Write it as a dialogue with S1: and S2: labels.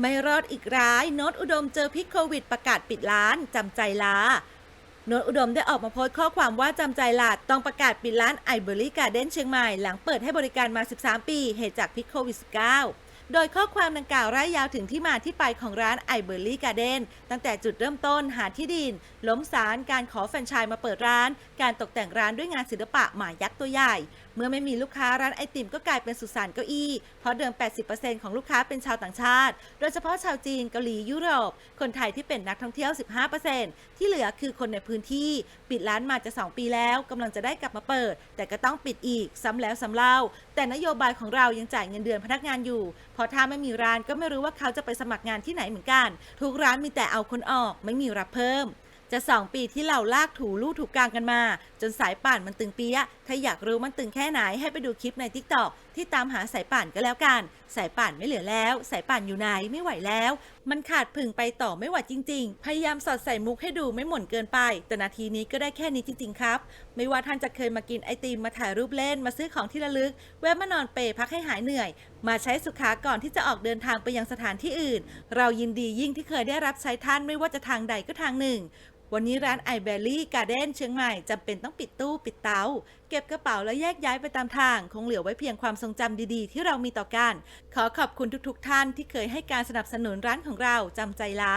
S1: ไม่รอดอีกร้ายโน้ตอุดมเจอพิษโควิดประกาศปิดร้านจำใจลาโน้ตอุดมได้ออกมาโพสต์ข้อความว่าจำใจลาต้องประกาศปิดร้านไอเบอรี่การ์เด้นเชียงใหม่หลังเปิดให้บริการมา 13 ปี เหตุจากพิษโควิด -19 โดยข้อความดังกล่าวร่ายยาวถึงที่มาที่ไปของร้านไอเบอรี่การ์เด้นตั้งแต่จุดเริ่มต้นหาที่ดิน ล้มสารการขอแฟรนไชส์มาเปิดร้าน การตกแต่งร้านด้วยงานศิลปะหมายักษ์ตัวใหญ่ เมื่อไม่มีลูกค้าร้านไอติมก็กลายเป็นสุสานเก้าอี้เพราะเดิม 80%ของลูกค้าเป็นชาวต่างชาติ โดยเฉพาะชาวจีนเกาหลียุโรป คนไทยที่เป็นนักท่องเที่ยว 15%ที่เหลือคือคนในพื้นที่ ปิดร้านมาจะ 2 ปีแล้วกำลังจะได้กลับมาเปิด แต่ก็ต้องปิดอีกซ้ำแล้วซ้ำเล่า แต่นโยบายของเรายังจ่ายเงินเดือนพนักงานอยู่เพราะถ้าไม่มีร้านก็ไม่รู้ว่าเขาจะไปสมัครงานที่ไหนเหมือนกัน ทุกร้านมีแต่เอาคนออก ไม่มีรับเพิ่ม จะสองปีที่เราลากถูลู่ถูกกลางกันมา จนสายป่านมันตึงเปียะถ้าอยากรู้มันตึงแค่ไหนให้ไปดูคลิปในทิกตอกที่ตามหาสายป่านก็แล้วกัน สายป่านไม่เหลือแล้ว สายป่านอยู่ไหนไม่ไหวแล้ว มันขาดผึ่งไปต่อไม่ไหวจริง ๆ พยายามสอดใส่มุกให้ดูไม่หม่นเกินไป แต่นาทีนี้ก็ได้แค่นี้จริง ๆ ครับ ไม่ว่าท่านจะเคยมากินไอติมมาถ่ายรูปเล่นมาซื้อของที่ระลึก แวะมานอนเปรพักให้หายเหนื่อย มาใช้สุขาก่อนที่จะออกเดินทางไปยังสถานที่อื่น เรายินดียิ่งที่เคยได้รับใช้ท่านไม่ว่าจะทางใดก็ทางหนึ่งวันนี้ร้านไอเบลลี่การ์เด้นเชียงใหม่จำเป็นต้องปิดตู้ปิดเตา เก็บกระเป๋าแล้วแยกย้ายไปตามทาง คงเหลือไว้เพียงความทรงจำดีๆ ที่เรามีต่อกัน ขอขอบคุณทุกๆท่านที่เคยให้การสนับสนุนร้านของเราจำใจลา